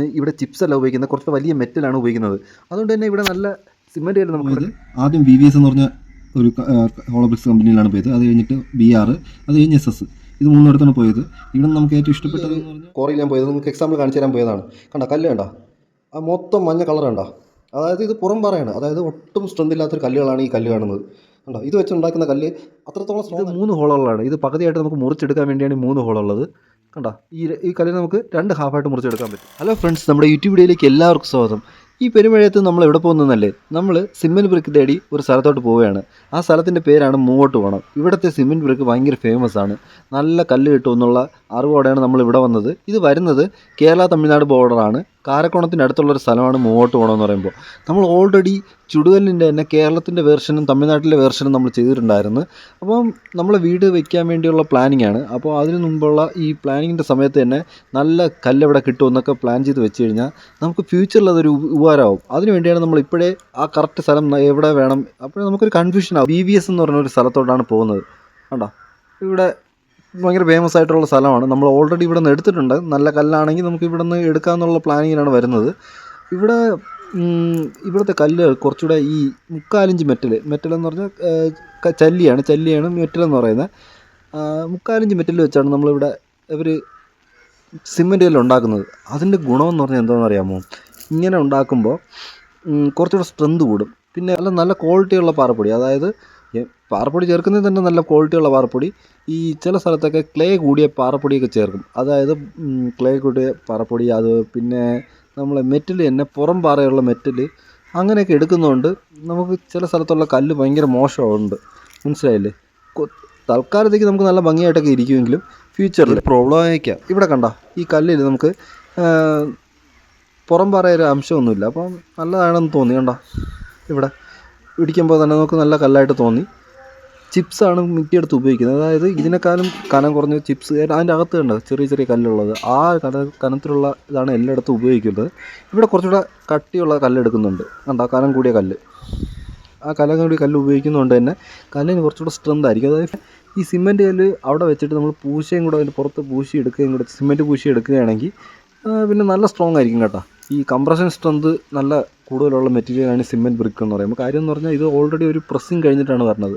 ഇവിടെ ചിപ്സ് അല്ല ഉപയോഗിക്കുന്നത്. കുറച്ച് വലിയ മെറ്റലാണ് ഉപയോഗിക്കുന്നത്. അതുകൊണ്ട് തന്നെ ഇവിടെ നല്ല സിമെന്റ് ആയിരുന്നു നമുക്ക് ആദ്യം വി വി എസ് എന്ന് പറഞ്ഞ ഒരു ഹോളോബ്രിക്സ് കമ്പനിയിലാണ് പോയത്. അത് കഴിഞ്ഞിട്ട് ബി ആർ അത് കഴിഞ്ഞ് എസ് എസ് ഇത് മൂന്നിടത്താണ് പോയത്. ഇവിടെ നമുക്ക് ഏറ്റവും ഇഷ്ടപ്പെട്ടത് കോറിയിൽ ഞാൻ പോയത്. നിങ്ങൾക്ക് എക്സാമ്പിൾ കാണിച്ചു തരാൻ പോയതാണ്. കണ്ട? കല്ല് കണ്ട? ആ മൊത്തം മഞ്ഞ കളർ കണ്ട? അതായത് ഇത് പുറം പറയാണ്. അതായത് ഒട്ടും സ്ട്രെങ്ത് ഇല്ലാത്തൊരു കല്ലുകളാണ് ഈ കല്ല് കാണുന്നത്. കണ്ടോ? ഇത് വെച്ച് ഉണ്ടാക്കുന്ന കല്ല് അത്രത്തോളം മൂന്ന് ഹോളുകളാണ് ഇത് പകുതിയായിട്ട് നമുക്ക് മുറിച്ചെടുക്കാൻ വേണ്ടിയാണ് ഈ മൂന്ന് ഹോളുള്ളത് കണ്ട? ഈ ഈ കല്ലിന് നമുക്ക് രണ്ട് ഹാഫായിട്ട് മുറിച്ചെടുക്കാൻ പറ്റും. ഹലോ ഫ്രണ്ട്സ് നമ്മുടെ യൂട്യൂബ് വീഡിയോയിലേക്ക് എല്ലാവർക്കും സ്വാഗതം. ഈ പെരുമഴയത്ത് നമ്മൾ എവിടെ പോകുന്നതല്ലേ? നമ്മൾ സിമെന്റ് ബ്രിക്ക് തേടി ഒരു സ്ഥലത്തോട്ട് പോവുകയാണ്. ആ സ്ഥലത്തിന്റെ പേരാണ് മൂവോട്ട് പോകണം ഇവിടുത്തെ സിമെന്റ് ബ്രിക്ക് ഭയങ്കര ഫേമസ് ആണ്. നല്ല കല്ല് കിട്ടും എന്നുള്ള അറിവോടെയാണ് നമ്മൾ ഇവിടെ വന്നത്. ഇത് വരുന്നത് കേരള തമിഴ്നാട് ബോർഡറാണ് ഒരു സ്ഥലമാണ് മൂവോട്ട് പോകണം എന്ന് പറയുമ്പോൾ. നമ്മൾ ഓൾറെഡി ചുടുകല്ലിന്റെ തന്നെ കേരളത്തിന്റെ വേർഷനും തമിഴ്നാട്ടിലെ വേർഷനും നമ്മൾ ചെയ്തിട്ടുണ്ടായിരുന്നു. അപ്പം നമ്മൾ വീട് വയ്ക്കാൻ വേണ്ടിയുള്ള പ്ലാനിങ് ആണ്. അപ്പോൾ അതിനു മുമ്പുള്ള ഈ പ്ലാനിങ്ങിന്റെ സമയത്ത് തന്നെ നല്ല കല്ലെവിടെ എവിടെ കിട്ടും എന്നൊക്കെ പ്ലാൻ ചെയ്ത് വെച്ച് കഴിഞ്ഞാൽ നമുക്ക് ഫ്യൂച്ചറിൽ അതൊരു ഉപ- ഉപകാരമാവും. അതിന് വേണ്ടിയാണ് നമ്മൾ ഇപ്പോഴേ ആ കറക്റ്റ് സ്ഥലം എവിടെ വേണം? അപ്പോൾ നമുക്കൊരു കൺഫ്യൂഷൻ ആവും. ബി വി എസ് എന്ന് പറഞ്ഞ ഒരു സ്ഥലത്തോട്ടാണ് പോകുന്നത്. കണ്ടോ? ഇവിടെ ഭയങ്കര ഫേമസ് ആയിട്ടുള്ള സ്ഥലമാണ്. നമ്മൾ ഓൾറെഡി ഇവിടെ നിന്ന് എടുത്തിട്ടുണ്ട്. നല്ല കല്ലാണെങ്കിൽ നമുക്ക് ഇവിടെ നിന്ന് എടുക്കാമെന്നുള്ള പ്ലാനിങ്ങിലാണ് വരുന്നത്. ഇവിടെ ഇവിടുത്തെ കല്ല് കുറച്ചുകൂടെ ഈ മുക്കാലിഞ്ച് മെറ്റൽ മെറ്റൽ എന്ന് പറഞ്ഞാൽ ചല്ലിയാണ്. ചല്ലിയാണ് മെറ്റൽ എന്ന് പറയുന്നത്. മുക്കാലിഞ്ച് മെറ്റൽ വെച്ചാണ് നമ്മളിവിടെ ഇവർ സിമെന്റ് കല്ല് ഉണ്ടാക്കുന്നത്. അതിന്റെ ഗുണമെന്ന് പറഞ്ഞാൽ എന്താണെന്ന് അറിയാമോ? ഇങ്ങനെ ഉണ്ടാക്കുമ്പോൾ കുറച്ചുകൂടെ സ്ട്രെങ്ത് കൂടും. പിന്നെ നല്ല നല്ല ക്വാളിറ്റിയുള്ള പാറപ്പൊടി. അതായത് പാറപ്പൊടി ചേർക്കുന്നത് തന്നെ നല്ല ക്വാളിറ്റിയുള്ള പാറപ്പൊടി. ഈ ചില സ്ഥലത്തൊക്കെ ക്ലേ കൂടിയ പാറപ്പൊടിയൊക്കെ ചേർക്കും. അതായത് ക്ലേ കൂടിയ പാറപ്പൊടി അത് പിന്നെ നമ്മളെ മെറ്റൽ തന്നെ പുറം പാറയുള്ള മെറ്റൽ അങ്ങനെയൊക്കെ എടുക്കുന്നതുകൊണ്ട് നമുക്ക് ചില സ്ഥലത്തുള്ള കല്ല് ഭയങ്കര മോശമുണ്ട്. മനസ്സിലായില്ലേ? തൽക്കാലത്തേക്ക് നമുക്ക് നല്ല ഭംഗിയായിട്ടൊക്കെ ഇരിക്കുമെങ്കിലും ഫ്യൂച്ചറിൽ പ്രോബ്ലം ആയിരിക്കാം ഇവിടെ കണ്ട ഈ കല്ലിൽ നമുക്ക് പുറം പാറയൊരു അംശമൊന്നുമില്ല. അപ്പം നല്ലതാണെന്ന് തോന്നി കണ്ട? ഇവിടെ ഇടിക്കുമ്പോൾ തന്നെ നമുക്ക് നല്ല കല്ലായിട്ട് തോന്നി. ചിപ്സാണ് മിക്കയിടത്ത് ഉപയോഗിക്കുന്നത്. അതായത് ഇതിനേക്കാളും കനം കുറഞ്ഞ ചിപ്സ് അതിന്റെ അകത്ത് കണ്ട? ചെറിയ ചെറിയ കല്ലുള്ളത്. ആ കന കനത്തിലുള്ള ഇതാണ് എല്ലായിടത്തും ഉപയോഗിക്കുന്നത്. ഇവിടെ കുറച്ചുകൂടെ കട്ടിയുള്ള കല്ലെടുക്കുന്നുണ്ട്. കണ്ട? കനം കൂടിയ കല്ല്. ആ കനം കൂടിയ കല്ല് ഉപയോഗിക്കുന്നതുകൊണ്ട് തന്നെ കല്ലിന് കുറച്ചുകൂടെ സ്ട്രെങ്ത് ആയിരിക്കും. അതായത് ഈ സിമെന്റ് കല്ല് അവിടെ വെച്ചിട്ട് നമ്മൾ പൂശയും കൂടെ അതിന്റെ പുറത്ത് പൂശി എടുക്കുകയും കൂടെ സിമെന്റ് പൂശി എടുക്കുകയാണെങ്കിൽ പിന്നെ നല്ല സ്ട്രോങ് ആയിരിക്കും കേട്ടോ. ഈ കംപ്രഷൻ സ്ട്രെങ്ത് നല്ല കൂടുതലുള്ള മെറ്റീരിയലാണ് സിമെന്റ് ബ്രിക്ക് എന്ന് പറയുമ്പോൾ കാര്യം എന്ന് പറഞ്ഞാൽ ഇത് ഓൾറെഡി ഒരു പ്രസ്സിങ് കഴിഞ്ഞിട്ടാണ് വരുന്നത്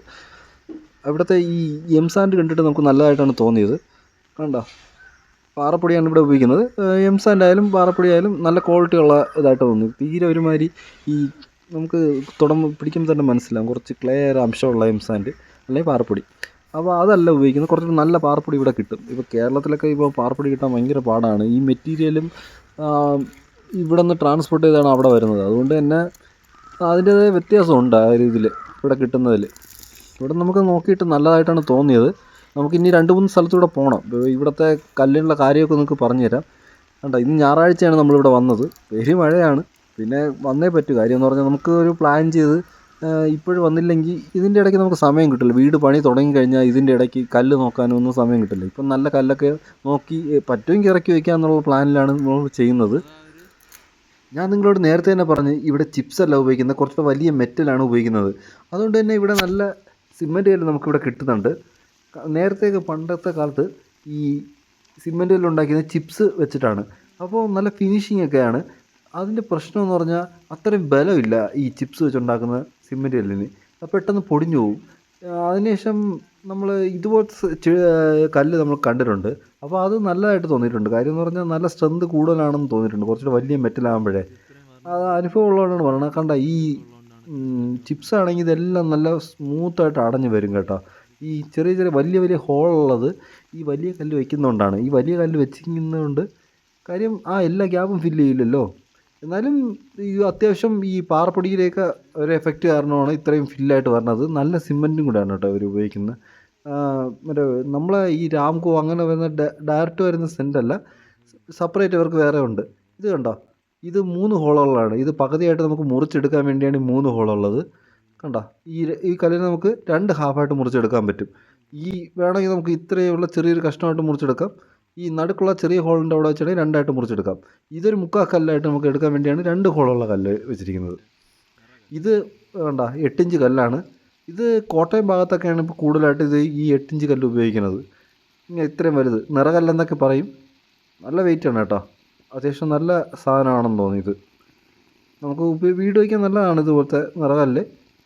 അവിടുത്തെ ഈ എം സാൻഡ് കണ്ടിട്ട് നമുക്ക് നല്ലതായിട്ടാണ് തോന്നിയത്. കണ്ടോ? പാറപ്പൊടിയാണ് ഇവിടെ ഉപയോഗിക്കുന്നത്. എം സാൻഡ് ആയാലും പാറപ്പൊടി ആയാലും നല്ല ക്വാളിറ്റി ഉള്ള ഇതായിട്ട് തോന്നി. തീരെ ഒരുമാതിരി ഈ നമുക്ക് തുടങ്ങ പിടിക്കുമ്പോൾ തന്നെ മനസ്സിലാവും. കുറച്ച് ക്ലിയർ അംശമുള്ള എം സാൻഡ് അല്ലെങ്കിൽ പാറപ്പൊടി. അപ്പോൾ അതല്ല ഉപയോഗിക്കുന്നത്. കുറച്ച് നല്ല പാറപ്പൊടി ഇവിടെ കിട്ടും. ഇപ്പോൾ കേരളത്തിലൊക്കെ ഇപ്പോൾ പാറപ്പൊടി കിട്ടാൻ ഭയങ്കര പാടാണ്. ഈ മെറ്റീരിയലും ഇവിടെ നിന്ന് ട്രാൻസ്പോർട്ട് ചെയ്താണ് അവിടെ വരുന്നത്. അതുകൊണ്ട് തന്നെ അതിന്റേതായ വ്യത്യാസമുണ്ട് ആ ഒരു ഇതിൽ ഇവിടെ കിട്ടുന്നതിൽ ഇവിടെ നമുക്ക് നോക്കിയിട്ട് നല്ലതായിട്ടാണ് തോന്നിയത്. നമുക്ക് ഇനി രണ്ട് മൂന്ന് സ്ഥലത്തൂടെ പോകണം ഇവിടുത്തെ കല്ലിനുള്ള കാര്യമൊക്കെ നിങ്ങൾക്ക് പറഞ്ഞുതരാം. കണ്ടോ ഇന്ന് ഞായറാഴ്ചയാണ് നമ്മളിവിടെ വന്നത്. വെരി മഴയാണ്. പിന്നെ വന്നേ പറ്റൂ. കാര്യം എന്ന് പറഞ്ഞാൽ നമുക്ക് ഒരു പ്ലാൻ ചെയ്ത് ഇപ്പോഴും വന്നില്ലെങ്കിൽ ഇതിന്റെ ഇടയ്ക്ക് നമുക്ക് സമയം കിട്ടില്ല. വീട് പണി തുടങ്ങി കഴിഞ്ഞാൽ ഇതിന്റെ ഇടയ്ക്ക് കല്ല് നോക്കാനൊന്നും സമയം കിട്ടില്ല. ഇപ്പം നല്ല കല്ലൊക്കെ നോക്കി പറ്റുമെങ്കിൽ ഇറക്കി വയ്ക്കുക എന്നുള്ള പ്ലാനിലാണ് നമ്മൾ ചെയ്യുന്നത്. ഞാൻ നിങ്ങളോട് നേരത്തെ തന്നെ പറഞ്ഞ് ഇവിടെ ചിപ്സ് അല്ല ഉപയോഗിക്കുന്നത്. കുറച്ച് വലിയ മെറ്റലാണ് ഉപയോഗിക്കുന്നത്. അതുകൊണ്ട് തന്നെ ഇവിടെ നല്ല സിമെന്റ് കല്ല് നമുക്കിവിടെ കിട്ടുന്നുണ്ട്. നേരത്തെ പണ്ടത്തെ കാലത്ത് ഈ സിമന്റ് കല്ല് ഉണ്ടാക്കിയത് ചിപ്സ് വെച്ചിട്ടാണ്. അപ്പോൾ നല്ല ഫിനിഷിംഗ് ഒക്കെയാണ്. അതിന്റെ പ്രശ്നം എന്ന് പറഞ്ഞാൽ അത്രയും ബലമില്ല ഈ ചിപ്സ് വെച്ചുണ്ടാക്കുന്ന സിമന്റ് കല്ലിന്. അത് പെട്ടെന്ന് പൊടിഞ്ഞു പോകും അതിനുശേഷം നമ്മൾ ഇതുപോലത്തെ കല്ല് നമ്മൾ കണ്ടിട്ടുണ്ട്. അപ്പോൾ അത് നല്ലതായിട്ട് തോന്നിയിട്ടുണ്ട്. കാര്യം എന്ന് പറഞ്ഞാൽ നല്ല സ്ട്രെങ്ത് കൂടുതലാണെന്ന് തോന്നിയിട്ടുണ്ട്. കുറച്ചുകൂടെ വലിയ മെറ്റലാകുമ്പോഴേ അത് അനുഭവം ഉള്ളതുകൊണ്ടാണ് പറയുന്നത് കണ്ട ഈ ചിപ്സ് ആണെങ്കിൽ ഇതെല്ലാം നല്ല സ്മൂത്തായിട്ട് അടഞ്ഞു വരും കേട്ടോ. ഈ ചെറിയ ചെറിയ വലിയ വലിയ ഹോളുള്ളത് ഈ വലിയ കല്ല് വെക്കുന്നതുകൊണ്ടാണ് ഈ വലിയ കല്ല് വെച്ചിരിക്കുന്നതുകൊണ്ട് കാര്യം ആ എല്ലാ ഗ്യാപ്പും ഫില്ല് ചെയ്യില്ലല്ലോ. എന്നാലും ഈ അത്യാവശ്യം ഈ പാറപ്പൊടിയിലേക്ക് ഒരു എഫക്റ്റ് കാരണമാണ് ഇത്രയും ഫില്ലായിട്ട് വരുന്നത് നല്ല സിമെന്റും കൂടെയാണ് കേട്ടോ അവർ ഉപയോഗിക്കുന്നത് മറ്റേ നമ്മളെ ഈ രാംകോ അങ്ങനെ വരുന്ന ഡയറക്റ്റ് വരുന്ന സെന്റല്ല സെപ്പറേറ്റ് അവർക്ക് വേറെ ഉണ്ട്. ഇത് കണ്ടോ? ഇത് മൂന്ന് ഹോളുകളാണ്. ഇത് പകുതിയായിട്ട് നമുക്ക് മുറിച്ചെടുക്കാൻ വേണ്ടിയാണ് ഈ മൂന്ന് ഹോളുള്ളത്. കണ്ട? ഈ ഈ കല്ലിനെ നമുക്ക് രണ്ട് ഹാഫായിട്ട് മുറിച്ചെടുക്കാൻ പറ്റും. ഈ വേണമെങ്കിൽ നമുക്ക് ഇത്രയുള്ള ചെറിയൊരു കഷ്ണമായിട്ട് മുറിച്ചെടുക്കാം. ഈ നടുക്കുള്ള ചെറിയ ഹോളിന്റെ അവിടെ വെച്ചിട്ടുണ്ടെങ്കിൽ രണ്ടായിട്ട് മുറിച്ചെടുക്കാം. ഇതൊരു മുക്കാ കല്ലായിട്ട് നമുക്ക് എടുക്കാൻ വേണ്ടിയാണ് രണ്ട് ഹോളുള്ള കല്ല് വെച്ചിരിക്കുന്നത്. ഇത് വേണ്ട എട്ടിഞ്ച് കല്ലാണ്. ഇത് കോട്ടയം ഭാഗത്തൊക്കെയാണ് ഇപ്പോൾ കൂടുതലായിട്ട് ഇത് ഈ എട്ടിഞ്ച് കല്ല് ഉപയോഗിക്കുന്നത്. ഇങ്ങനെ ഇത്രയും വലുത്. നിറകല്ലെന്നൊക്കെ പറയും. നല്ല വെയിറ്റാണ് കേട്ടോ. അത്യാവശ്യം നല്ല സാധനമാണെന്ന് തോന്നി ഇത് നമുക്ക് വീട് വയ്ക്കാൻ നല്ലതാണ് ഇതുപോലത്തെ നിറകല്ല്.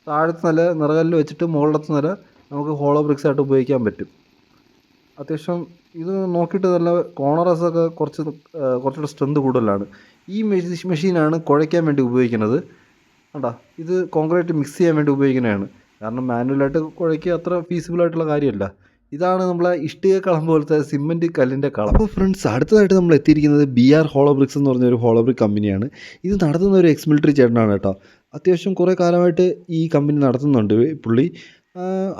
താഴത്തെ നില നിറകല്ല് വെച്ചിട്ട് മുകളിലത്തെ നില നമുക്ക് ഹോളോ ബ്രിക്സ് ആയിട്ട് ഉപയോഗിക്കാൻ പറ്റും. അത്യാവശ്യം ഇത് നോക്കിയിട്ട് നല്ല കോണറസ് ഒക്കെ കുറച്ച് കുറച്ചുകൂടെ സ്ട്രെങ്ത് കൂടുതലാണ്. ഈ മെഷീ മെഷീനാണ് കുഴയ്ക്കാൻ വേണ്ടി ഉപയോഗിക്കുന്നത്. കണ്ടാ? ഇത് കോൺക്രീറ്റ് മിക്സ് ചെയ്യാൻ വേണ്ടി ഉപയോഗിക്കുന്നതാണ്. കാരണം മാനുവലായിട്ട് കുഴയ്ക്കുക അത്ര ഫീസിബിൾ ആയിട്ടുള്ള കാര്യമല്ല. ഇതാണ് നമ്മളെ ഇഷ്ടിക കളം പോലത്തെ സിമെന്റ് കല്ലിന്റെ കളം. അപ്പോൾ ഫ്രണ്ട്സ് അടുത്തതായിട്ട് നമ്മൾ എത്തിയിരിക്കുന്നത് ബി ആർ ഹോളോ ബ്രിക്സ് എന്ന് പറഞ്ഞ ഒരു ഹോളോ ബ്രിക് കമ്പനിയാണ്. ഇത് നടത്തുന്ന ഒരു എക്സ് മിലിറ്ററി ചേട്ടനാണ് കേട്ടോ. അത്യാവശ്യം കുറേ കാലമായിട്ട് ഈ കമ്പനി നടത്തുന്നുണ്ട് പുള്ളി.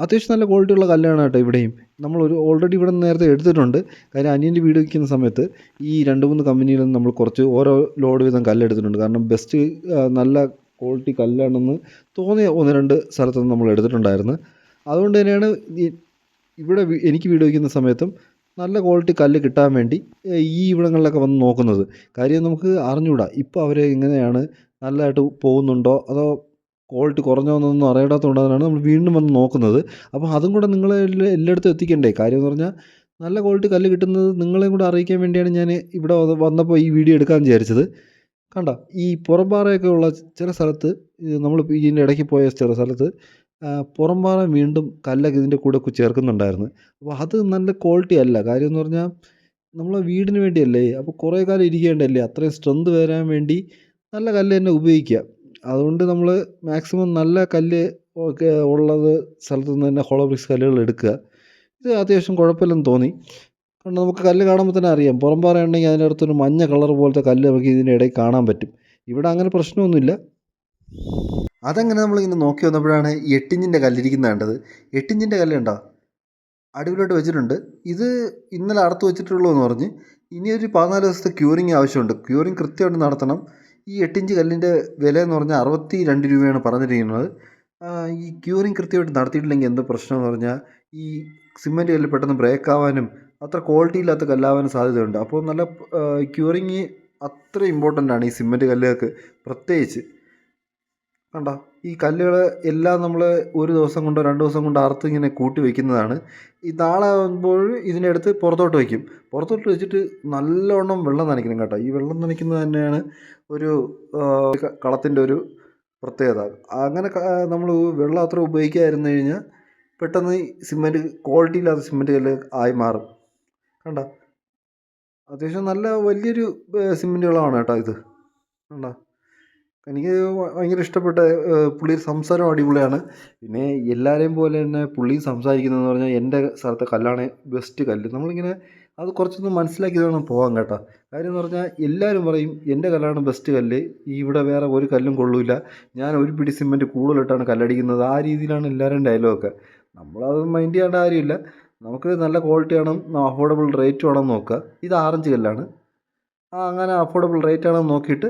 അത്യാവശ്യം നല്ല ക്വാളിറ്റി ഉള്ള കല്ലാണ് കേട്ടോ ഇവിടെയും. നമ്മൾ ഒരു ഓൾറെഡി ഇവിടെ നിന്ന് നേരത്തെ എടുത്തിട്ടുണ്ട്. കാര്യം അനിയന്റെ വീട് വയ്ക്കുന്ന സമയത്ത് ഈ രണ്ട് മൂന്ന് കമ്പനിയിൽ നിന്ന് നമ്മൾ കുറച്ച് ഓരോ ലോഡ് വീതം കല്ലെടുത്തിട്ടുണ്ട് കാരണം ബെസ്റ്റ് നല്ല ക്വാളിറ്റി കല്ലാണെന്ന് തോന്നിയ ഒന്ന് രണ്ട് സ്ഥലത്തുനിന്ന് നമ്മൾ എടുത്തിട്ടുണ്ടായിരുന്നു. അതുകൊണ്ട് തന്നെയാണ് ഇവിടെ എനിക്ക് വീട് വയ്ക്കുന്ന സമയത്തും നല്ല ക്വാളിറ്റി കല്ല് കിട്ടാൻ വേണ്ടി ഈ ഇവിടങ്ങളിലൊക്കെ വന്ന് നോക്കുന്നത്. കാര്യം നമുക്ക് അറിഞ്ഞുകൂടാ ഇപ്പോൾ അവർ എങ്ങനെയാണ് നല്ലതായിട്ട് പോകുന്നുണ്ടോ അതോ ക്വാളിറ്റി കുറഞ്ഞോന്നൊന്നും അറിയാത്തതുകൊണ്ടാണ് നമ്മൾ വീണ്ടും വന്ന് നോക്കുന്നത്. അപ്പോൾ അതും കൂടെ നിങ്ങളെ എല്ലാ- എല്ലായിടത്തും എത്തിക്കണ്ടേ? കാര്യം എന്ന് പറഞ്ഞാൽ നല്ല ക്വാളിറ്റി കല്ല് കിട്ടുന്നത് നിങ്ങളെയും കൂടെ അറിയിക്കാൻ വേണ്ടിയാണ് ഞാൻ ഇവിടെ വന്നപ്പോൾ ഈ വീഡിയോ എടുക്കാൻ വിചാരിച്ചത്. കണ്ട? ഈ പുറംപാറയൊക്കെ ഉള്ള ചില സ്ഥലത്ത് നമ്മൾ ഇതിന്റെ ഇടയ്ക്ക് പോയ ചില സ്ഥലത്ത് ആ, പുറംപാറ വീണ്ടും കല്ലൊക്കെ ഇതിന്റെ കൂടെ ചേർക്കുന്നുണ്ടായിരുന്നു. അപ്പോൾ അത് നല്ല ക്വാളിറ്റി അല്ല. കാര്യം എന്ന് പറഞ്ഞാൽ നമ്മളെ വീടിന് വേണ്ടിയല്ലേ? അപ്പോൾ കുറേ കാലം ഇരിക്കേണ്ടല്ലേ? അത്രയും സ്ട്രെങ്ത് വരാൻ വേണ്ടി നല്ല കല്ല് തന്നെ ഉപയോഗിക്കുക അതുകൊണ്ട് നമ്മൾ മാക്സിമം നല്ല കല്ല് ഒക്കെ ഉള്ളത് സ്ഥലത്തു നിന്ന് തന്നെ ഹോളോ ബ്രിക്സ് കല്ലുകൾ എടുക്കുക. ഇത് അത്യാവശ്യം കുഴപ്പമില്ലെന്ന് തോന്നി. കാരണം നമുക്ക് കല്ല് കാണുമ്പോൾ തന്നെ അറിയാം. പുറം പാറയുണ്ടെങ്കിൽ അതിന്റെ അടുത്തൊരു മഞ്ഞ കളർ പോലത്തെ കല്ല് നമുക്ക് ഇതിന്റെ ഇടയിൽ കാണാൻ പറ്റും. ഇവിടെ അങ്ങനെ പ്രശ്നമൊന്നുമില്ല. അതങ്ങനെ നമ്മളിങ്ങനെ നോക്കി വന്നപ്പോഴാണ് എട്ടിഞ്ചിന്റെ കല്ലിരിക്കുന്നത് കണ്ടത്. എട്ടിഞ്ചിന്റെ കല്ലുണ്ടോ അടിപൊളിയായിട്ട് വെച്ചിട്ടുണ്ട്. ഇത് ഇന്നലെ അറുത്ത് വെച്ചിട്ടുള്ളൂ എന്ന് പറഞ്ഞ് ഇനി ഒരു പതിനാല് ദിവസത്തെ ക്യൂറിങ് ആവശ്യമുണ്ട്. ക്യൂറിങ് കൃത്യമായിട്ട് നടത്തണം. ഈ എട്ടിഞ്ച് കല്ലിന്റെ വില എന്ന് പറഞ്ഞാൽ അറുപത്തി രണ്ട് രൂപയാണ് പറഞ്ഞിരിക്കുന്നത്. ഈ ക്യൂറിങ് കൃത്യമായിട്ട് നടത്തിയിട്ടില്ലെങ്കിൽ എന്ത് പ്രശ്നം എന്ന് പറഞ്ഞാൽ ഈ സിമെന്റ് കല്ല് പെട്ടെന്ന് ബ്രേക്ക് ആവാനും അത്ര ക്വാളിറ്റി ഇല്ലാത്ത കല്ലാവാനും സാധ്യതയുണ്ട്. അപ്പോൾ നല്ല ക്യൂറിങ് അത്ര ഇമ്പോർട്ടന്റ് ആണ് ഈ സിമെന്റ് കല്ലുകൾക്ക് പ്രത്യേകിച്ച്. കണ്ടോ? ഈ കല്ലുകൾ എല്ലാം നമ്മൾ ഒരു ദിവസം കൊണ്ടോ രണ്ട് ദിവസം കൊണ്ടോ അറുത്ത് ഇങ്ങനെ കൂട്ടി വയ്ക്കുന്നതാണ് ഈ നാളെ ആകുമ്പോൾ ഇതിനെടുത്ത് പുറത്തോട്ട് വയ്ക്കും പുറത്തോട്ട് വെച്ചിട്ട് നല്ലവണ്ണം വെള്ളം നനയ്ക്കണം കേട്ടോ. ഈ വെള്ളം നനയ്ക്കുന്നത് തന്നെയാണ് ഒരു കളത്തിന്റെ ഒരു പ്രത്യേകത. അങ്ങനെ നമ്മൾ വെള്ളം അത്ര ഉപയോഗിക്കാതിരുന്നു കഴിഞ്ഞാൽ പെട്ടെന്ന് സിമെന്റ് ക്വാളിറ്റി ഇല്ലാത്ത സിമെന്റ് കല്ല് ആയി മാറും. കണ്ട? അത്യാവശ്യം നല്ല വലിയൊരു സിമെന്റ് വളമാണ് കേട്ടോ ഇത്. കണ്ടോ? എനിക്ക് ഭയങ്കര ഇഷ്ടപ്പെട്ട പുള്ളിയുടെ സംസാരം അടിപൊളിയാണ്. പിന്നെ എല്ലാവരെയും പോലെ തന്നെ പുള്ളി സംസാരിക്കുന്നതെന്ന് പറഞ്ഞാൽ എന്റെ സ്ഥലത്തെ കല്ലാണ് ബെസ്റ്റ് കല്ല്. നമ്മളിങ്ങനെ അത് കുറച്ചൊന്ന് മനസ്സിലാക്കി വേണം പോകാൻ കേട്ടോ. കാര്യം എന്ന് പറഞ്ഞാൽ എല്ലാവരും പറയും എന്റെ കല്ലാണ് ബെസ്റ്റ് കല്ല്. ഇവിടെ വേറെ ഒരു കല്ലും കൊള്ളൂല ഞാൻ ഒരു പിടി സിമെന്റ് കൂടുതലിട്ടാണ് കല്ലടിക്കുന്നത്. ആ രീതിയിലാണ് എല്ലാവരും ഡയലോഗൊക്കെ നമ്മളത് മൈൻഡ് ചെയ്യേണ്ട കാര്യമില്ല. നമുക്ക് നല്ല ക്വാളിറ്റി ആണെന്ന് അഫോർഡബിൾ റേറ്റ് ആണെന്ന് നോക്കുക. ഇത് ആറഞ്ച് കല്ലാണ്. അങ്ങനെ അഫോർഡബിൾ റേറ്റ് ആണെന്ന് നോക്കിയിട്ട്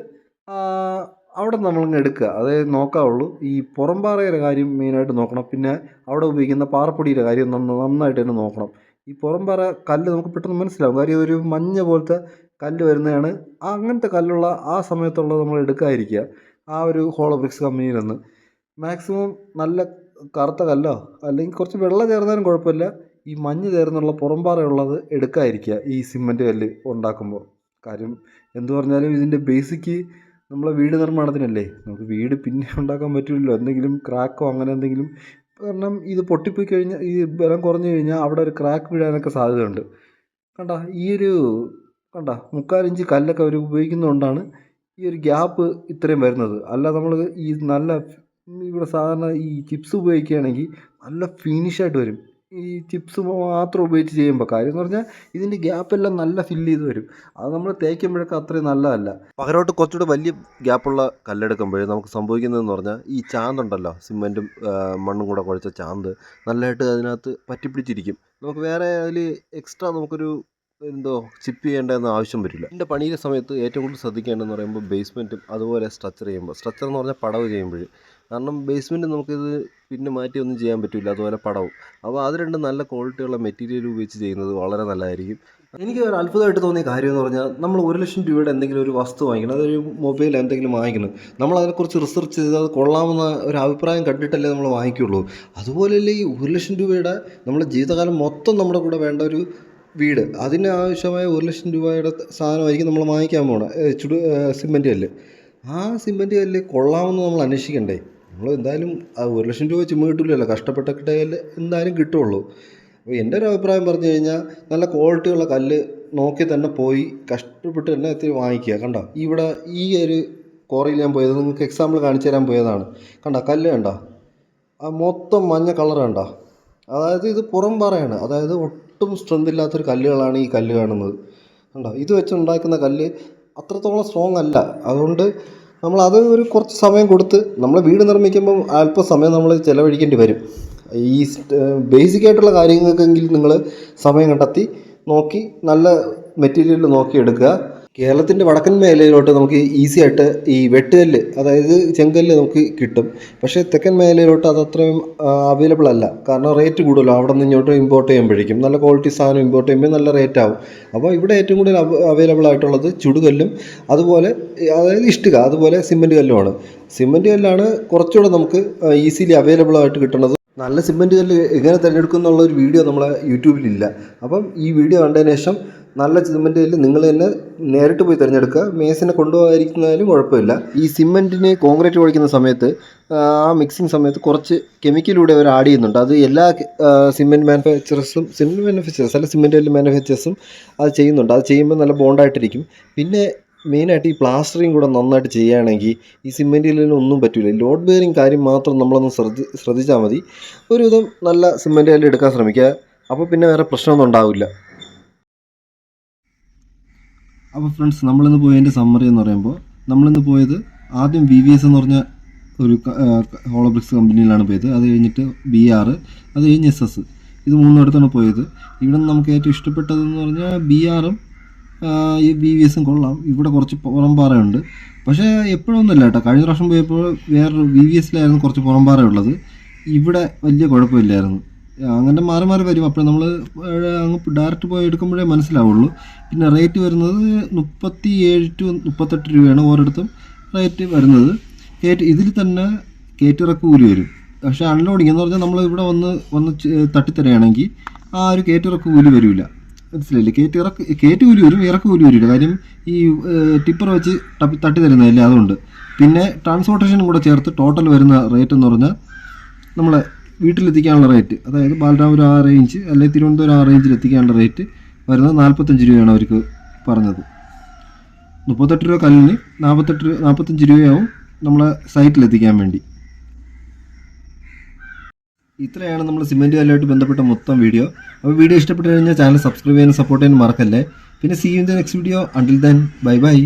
അവിടെ നമ്മളിങ്ങ് എടുക്കുക. അതായത് നോക്കാവുള്ളൂ. ഈ പുറംപാറയുടെ കാര്യം മെയിനായിട്ട് നോക്കണം. പിന്നെ അവിടെ ഉപയോഗിക്കുന്ന പാറപ്പൊടിയുടെ കാര്യം നമ്മൾ നന്നായിട്ട് തന്നെ നോക്കണം. ഈ പുറംപാറ കല്ല് നമുക്ക് പെട്ടെന്ന് മനസ്സിലാവും. കാര്യം ഒരു മഞ്ഞ പോലത്തെ കല്ല് വരുന്നതാണ്. അങ്ങനത്തെ കല്ലുള്ള ആ സമയത്തുള്ളത് നമ്മൾ എടുക്കാതിരിക്കുക. ആ ഒരു ഹോളോബ്രിക്സ് കമ്പനിയിൽ നിന്ന് മാക്സിമം നല്ല കറുത്ത കല്ലോ അല്ലെങ്കിൽ കുറച്ച് വെള്ളം ചേർന്നാലും കുഴപ്പമില്ല. ഈ മഞ്ഞ് ചേർന്നുള്ള പുറംപാറയുള്ളത് എടുക്കാതിരിക്കുക. ഈ സിമന്റ് കല്ല് ഉണ്ടാക്കുമ്പോൾ. കാര്യം എന്തു പറഞ്ഞാലും ഇതിന്റെ ബേസിക്ക് നമ്മളെ വീട് നിർമ്മാണത്തിനല്ലേ? നമുക്ക് വീട് പിന്നെ ഉണ്ടാക്കാൻ പറ്റില്ലല്ലോ എന്തെങ്കിലും ക്രാക്കോ അങ്ങനെ എന്തെങ്കിലും. കാരണം ഇത് പൊട്ടിപ്പോയി കഴിഞ്ഞാൽ ഈ ബലം കുറഞ്ഞു കഴിഞ്ഞാൽ അവിടെ ഒരു ക്രാക്ക് വീഴാനൊക്കെ സാധ്യതയുണ്ട്. കണ്ട ഈ ഒരു കണ്ട മുക്കാലിഞ്ച് കല്ലൊക്കെ അവർ ഉപയോഗിക്കുന്നതുകൊണ്ടാണ് ഈ ഒരു ഗ്യാപ്പ് ഇത്രയും വരുന്നത്. അല്ല നമ്മൾ ഈ നല്ല ഇവിടെ സാധാരണ ഈ ചിപ്സ് ഉപയോഗിക്കുകയാണെങ്കിൽ നല്ല ഫിനിഷായിട്ട് വരും. ഈ ചിപ്സ് മാത്രം ഉപയോഗിച്ച് ചെയ്യുമ്പോൾ കാര്യം എന്ന് പറഞ്ഞാൽ ഇതിന്റെ ഗ്യാപ്പെല്ലാം നല്ല ഫില്ല് ചെയ്ത് വരും. അത് നമ്മൾ തേക്കുമ്പോഴൊക്കെ അത്രയും നല്ലതല്ല. പകരോട്ട് കുറച്ചുകൂടെ വലിയ ഗ്യാപ്പുള്ള കല്ലെടുക്കുമ്പോൾ നമുക്ക് സംഭവിക്കുന്നതെന്ന് പറഞ്ഞാൽ ഈ ചാന്തുണ്ടല്ലോ സിമെന്റും മണ്ണും കൂടെ കുഴച്ച ചാന്ത് നല്ലതായിട്ട് അതിനകത്ത് പറ്റിപ്പിടിച്ചിരിക്കും. നമുക്ക് വേറെ അതിൽ എക്സ്ട്രാ നമുക്കൊരു എന്തോ ചിപ്പ് ചെയ്യേണ്ടതെന്ന് ആവശ്യം വരില്ല. എന്റെ പണിയുടെ സമയത്ത് ഏറ്റവും കൂടുതൽ ശ്രദ്ധിക്കേണ്ടതെന്ന് പറയുമ്പോൾ ബേസ്മെന്റും അതുപോലെ സ്ട്രക്ചർ ചെയ്യുമ്പോൾ സ്ട്രക്ചർ എന്ന് പറഞ്ഞാൽ പടവ് ചെയ്യുമ്പോൾ കാരണം ബേസ്മെന്റ് നമുക്കിത് പിന്നെ മാറ്റി ഒന്നും ചെയ്യാൻ പറ്റില്ല അതുപോലെ പടവും. അപ്പോൾ അത് രണ്ടും നല്ല ക്വാളിറ്റിയുള്ള മെറ്റീരിയൽ ഉപയോഗിച്ച് ചെയ്യുന്നത് വളരെ നല്ലതായിരിക്കും. എനിക്ക് ഒരു അത്ഭുതമായിട്ട് തോന്നിയ കാര്യം എന്ന് പറഞ്ഞാൽ നമ്മൾ ഒരു ലക്ഷം രൂപയുടെ എന്തെങ്കിലും ഒരു വസ്തു വാങ്ങിക്കണം അതൊരു മൊബൈൽ എന്തെങ്കിലും വാങ്ങിക്കണം. നമ്മൾ അതിനെക്കുറിച്ച് റിസർച്ച് ചെയ്ത് അത് കൊള്ളാമെന്ന ഒരു അഭിപ്രായം കണ്ടിട്ടല്ലേ നമ്മൾ വാങ്ങിക്കുള്ളൂ. അതുപോലെയല്ലേ ഈ ഒരു ലക്ഷം രൂപയുടെ നമ്മുടെ ജീവിതകാലം മൊത്തം നമ്മുടെ കൂടെ വേണ്ട ഒരു വീട്. അതിന് ആവശ്യമായ ഒരു ലക്ഷം രൂപയുടെ സാധനമായിരിക്കും നമ്മൾ വാങ്ങിക്കാൻ പോകണം ചുടു സിമെന്റ് കല്ല്. ആ സിമെന്റ് കല്ല് കൊള്ളാമെന്ന് നമ്മൾ അന്വേഷിക്കണ്ടേ? നമ്മൾ എന്തായാലും ആ ഒരു ലക്ഷം രൂപ ചുമ്മാ കിട്ടില്ലല്ലോ കഷ്ടപ്പെട്ട കിട്ടിയ എന്തായാലും കിട്ടുള്ളൂ. അപ്പോൾ എന്റെ ഒരു അഭിപ്രായം പറഞ്ഞു കഴിഞ്ഞാൽ നല്ല ക്വാളിറ്റിയുള്ള കല്ല് നോക്കി തന്നെ പോയി കഷ്ടപ്പെട്ട് തന്നെ എത്തി വാങ്ങിക്കുക. കണ്ടോ? ഇവിടെ ഈ ഒരു കോറയിൽ ഞാൻ പോയത് നിങ്ങൾക്ക് എക്സാമ്പിൾ കാണിച്ചു തരാൻ പോയതാണ്. കണ്ടോ? കല്ല് കണ്ടോ? ആ മൊത്തം മഞ്ഞ കളർ കണ്ടോ? അതായത് ഇത് പുറം പാറയാണ്. അതായത് ഒട്ടും സ്ട്രെങ്ത് ഇല്ലാത്തൊരു കല്ലുകളാണ് ഈ കല്ല് കാണുന്നത്. കണ്ടോ? ഇത് വെച്ച് ഉണ്ടാക്കുന്ന കല്ല് അത്രത്തോളം സ്ട്രോങ് അല്ല. അതുകൊണ്ട് നമ്മൾ അത് ഒരു കുറച്ച് സമയം കൊടുത്ത് നമ്മൾ വീട് നിർമ്മിക്കുമ്പം അല്പസമയം നമ്മൾ ചിലവഴിക്കേണ്ടി വരും. ഈ ബേസിക് ആയിട്ടുള്ള കാര്യങ്ങൾക്കെങ്കിൽ നിങ്ങൾ സമയം കണ്ടെത്തി നോക്കി നല്ല മെറ്റീരിയൽ നോക്കി എടുക്കുക കേരളത്തിന്റെ വടക്കൻ മേഖലയിലോട്ട് നമുക്ക് ഈസി ആയിട്ട് ഈ വെട്ടുകല്ല് അതായത് ചെങ്കല്ല് നമുക്ക് കിട്ടും. പക്ഷേ തെക്കൻ മേഖലയിലോട്ട് അത് അത്രയും അവൈലബിൾ അല്ല. കാരണം റേറ്റ് കൂടുതലും. അവിടെ നിന്ന് ഇങ്ങോട്ട് ഇമ്പോർട്ട് ചെയ്യുമ്പോഴേക്കും നല്ല ക്വാളിറ്റി സാധനം ഇമ്പോർട്ട് ചെയ്യുമ്പോൾ നല്ല റേറ്റ് ആവും. അപ്പോൾ ഇവിടെ ഏറ്റവും കൂടുതൽ അവൈലബിൾ ആയിട്ടുള്ളത് ചുടുകല്ലും അതുപോലെ അതായത് ഇഷ്ടിക അതുപോലെ സിമെന്റ് കല്ലുമാണ്. സിമെന്റ് കല്ലാണ് കുറച്ചുകൂടെ നമുക്ക് ഈസിലി അവൈലബിൾ ആയിട്ട് കിട്ടുന്നത്. നല്ല സിമെന്റ് കല്ല് എങ്ങനെ തിരഞ്ഞെടുക്കും എന്നുള്ള ഒരു വീഡിയോ നമ്മളെ യൂട്യൂബിലില്ല. അപ്പം ഈ വീഡിയോ കണ്ടതിന് ശേഷം നല്ല സിമെന്റ് കല്ല് നിങ്ങൾ തന്നെ നേരിട്ട് പോയി തിരഞ്ഞെടുക്കുക. മേസിനെ കൊണ്ടുപോകാതിരിക്കുന്നതിലും കുഴപ്പമില്ല. ഈ സിമെന്റിന് കോൺക്രീറ്റ് ഒഴിക്കുന്ന സമയത്ത് ആ മിക്സിങ് സമയത്ത് കുറച്ച് കെമിക്കലൂടെ അവർ ആഡ് ചെയ്യുന്നുണ്ട്. അത് എല്ലാ സിമെന്റ് മാനുഫാക്ചറേഴ്സും സിമെന്റ് മാനുഫാക്ചറേഴ്സ് അല്ല സിമെന്റ് മാനുഫാക്ചറേഴ്സും അത് ചെയ്യുന്നുണ്ട്. അത് ചെയ്യുമ്പോൾ നല്ല ബോണ്ടായിട്ടിരിക്കും പിന്നെ മെയിനായിട്ട് ഈ പ്ലാസ്റ്ററിങ് കൂടെ നന്നായിട്ട് ചെയ്യുകയാണെങ്കിൽ ഈ സിമെന്റിൽ ഒന്നും പറ്റില്ല ലോഡ് ബെയറിങ് കാര്യം മാത്രം നമ്മളൊന്ന് ശ്രദ്ധി ശ്രദ്ധിച്ചാൽ മതി. ഒരുവിധം നല്ല സിമെന്റ് എടുക്കാൻ ശ്രമിക്കുക. അപ്പോൾ പിന്നെ വേറെ പ്രശ്നമൊന്നും ഉണ്ടാവില്ല. അപ്പോൾ ഫ്രണ്ട്സ് നമ്മളിന്ന് പോയതിന്റെ സമ്മറി എന്ന് പറയുമ്പോൾ നമ്മളിന്ന് പോയത് ആദ്യം വി വി എസ് എന്ന് പറഞ്ഞ ഒരു ഹോളോബ്രിക്സ് കമ്പനിയിലാണ് പോയത്. അത് കഴിഞ്ഞിട്ട് ബി ആർ അത് കഴിഞ്ഞ് എസ് എസ് ഇത് മൂന്നിടത്താണ് പോയത്. ഇവിടെ നമുക്ക് ഏറ്റവും ഇഷ്ടപ്പെട്ടതെന്ന് പറഞ്ഞാൽ ബി ആറും ഈ ബി വി എസും കൊള്ളാം. ഇവിടെ കുറച്ച് പുറംപാറയുണ്ട്. പക്ഷേ എപ്പോഴൊന്നുമല്ല കേട്ടോ. കഴിഞ്ഞ പ്രാവശ്യം പോയപ്പോൾ വേറൊരു വി വി എസിലായിരുന്നു കുറച്ച് പുറംപാറ ഉള്ളത് ഇവിടെ വലിയ കുഴപ്പമില്ലായിരുന്നു. അങ്ങനെ മാറി മാറി വരും. അപ്പോൾ നമ്മൾ അങ്ങ് ഡയറക്റ്റ് പോയി എടുക്കുമ്പോഴേ മനസ്സിലാവുള്ളൂ. പിന്നെ റേറ്റ് വരുന്നത് മുപ്പത്തി ഏഴ് ടു മുപ്പത്തെട്ട് രൂപയാണ് ഓരോരുത്തും റേറ്റ് വരുന്നത്. കയറ്റ് ഇതിൽ തന്നെ കയറ്റിറക്ക് കൂലി വരും. പക്ഷേ അൺലോഡിങ് എന്ന് പറഞ്ഞാൽ നമ്മൾ ഇവിടെ വന്ന് വന്ന് തട്ടിത്തരയാണെങ്കിൽ ആ ഒരു കയറ്റിറക്ക് കൂലി വരില്ല മനസ്സിലായില്ലേ? കയറ്റി ഇറക്ക് കയറ്റി കൂലി വരും ഇറക്ക് കൂലി വരില്ല കാര്യം ഈ ടിപ്പർ വെച്ച് തട്ടി തരുന്നതല്ലേ അതുകൊണ്ട്. പിന്നെ ട്രാൻസ്പോർട്ടേഷനും കൂടെ ചേർത്ത് ടോട്ടൽ വരുന്ന റേറ്റ് എന്ന് പറഞ്ഞാൽ നമ്മളെ വീട്ടിലെത്തിക്കാനുള്ള റേറ്റ് അതായത് ബാലരാമപുരം ആ റേഞ്ച് അല്ലെങ്കിൽ തിരുവനന്തപുരം ആ റേഞ്ചിൽ എത്തിക്കാനുള്ള റേറ്റ് വരുന്നത് നാൽപ്പത്തഞ്ച് രൂപയാണ് അവർക്ക് പറഞ്ഞത്. മുപ്പത്തെട്ട് രൂപ കല്ലിന് നാൽപ്പത്തെട്ട് രൂപ നാൽപ്പത്തഞ്ച് രൂപയാവും നമ്മളെ സൈറ്റിലെത്തിക്കാൻ വേണ്ടി. ഇത്രയാണ് നമ്മൾ സിമെന്റ് കല്ലുമായിട്ട് ബന്ധപ്പെട്ട മൊത്തം വീഡിയോ അപ്പോൾ വീഡിയോ ഇഷ്ടപ്പെട്ടു കഴിഞ്ഞാൽ ചാനൽ സബ്സ്ക്രൈബ് ചെയ്യാനും സപ്പോർട്ട് ചെയ്യാനും മറക്കല്ലേ. പിന്നെ see you in the next video until then bye bye